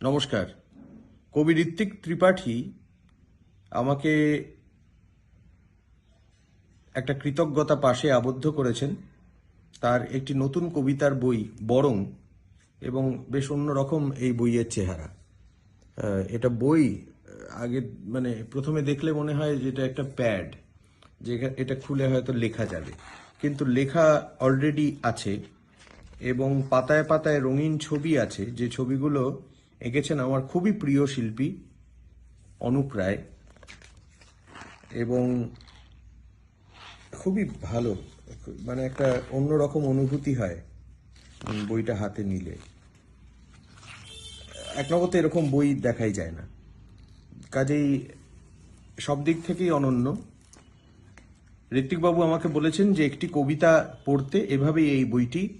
নমস্কার। কবি ঋত্বিক ত্রিপাঠী আমাকে একটা কৃতজ্ঞতা পাশে আবদ্ধ করেছেন। তার একটি নতুন কবিতার বই, বরং, এবং বেশ অন্যরকম এই বইয়ের চেহারা। এটা বই আগে মানে প্রথমে দেখলে মনে হয় যে এটা একটা প্যাড, যে এটা খুলে হয়তো লেখা যাবে। কিন্তু লেখা অলরেডি আছে, এবং পাতায় পাতায় রঙিন ছবি আছে, যে ছবিগুলো এঁকেছেন আমার খুবই প্রিয় শিল্পী অনুপ রায় এবং খুবই ভালো মানে একটা অন্যরকম অনুভূতি হয় বইটা হাতে নিলে। এক নগদ এরকম বই দেখাই যায় না। কাজেই সব দিক থেকেই অনন্য। ঋত্বিকবাবু আমাকে বলেছেন যে একটি কবিতা পড়তে এভাবেই এই বইটি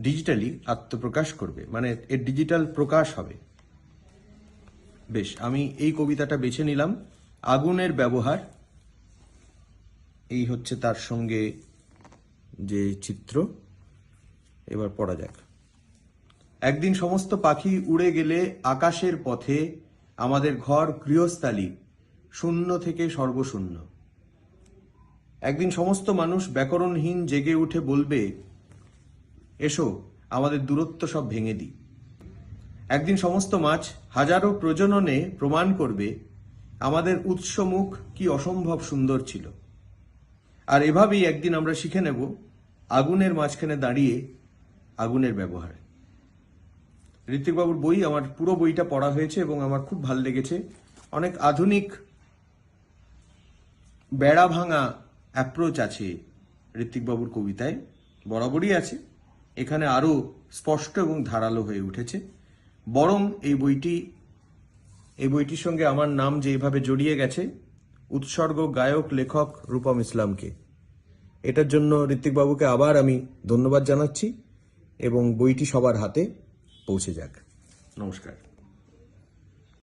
ডিজিটালি আত্মপ্রকাশ করবে মানে এর ডিজিটাল প্রকাশ হবে। বেশ, আমি এই কবিতাটা বেছে নিলাম। আগুনের ব্যবহার, এই হচ্ছে তার সঙ্গে যে চিত্র। এবার পড়া যাক। একদিন সমস্ত পাখি উড়ে গেলে আকাশের পথে আমাদের ঘর গৃহস্থালী, শূন্য থেকে সর্বশূন্য। একদিন সমস্ত মানুষ ব্যাকরণহীন জেগে উঠে বলবে, এসো, আমাদের দূরত্ব সব ভেঙে দিই। একদিন সমস্ত মাছ হাজারো প্রজননে প্রমাণ করবে আমাদের উৎসমুখ কি অসম্ভব সুন্দর ছিল। আর এভাবেই একদিন আমরা শিখে নেব আগুনের মাঝখানে দাঁড়িয়ে আগুনের ব্যবহার। ঋত্বিকবাবুর বই আমার পুরো বইটা পড়া হয়েছে এবং আমার খুব ভালো লেগেছে। অনেক আধুনিক বেড়া ভাঙা অ্যাপ্রোচ আছে ঋত্বিকবাবুর কবিতায়, বরাবরই আছে। এখানে আরও স্পষ্ট এবং ধারালো হয়ে উঠেছে। বরং এই বইটি, এই বইটির সঙ্গে আমার নাম যে যেভাবে জড়িয়ে গেছে, উৎসর্গ গায়ক, লেখক রূপম ইসলামকে। এটার জন্য ঋত্বিকবাবুকে আবার আমি ধন্যবাদ জানাচ্ছি এবং বইটি সবার হাতে পৌঁছে যাক। নমস্কার।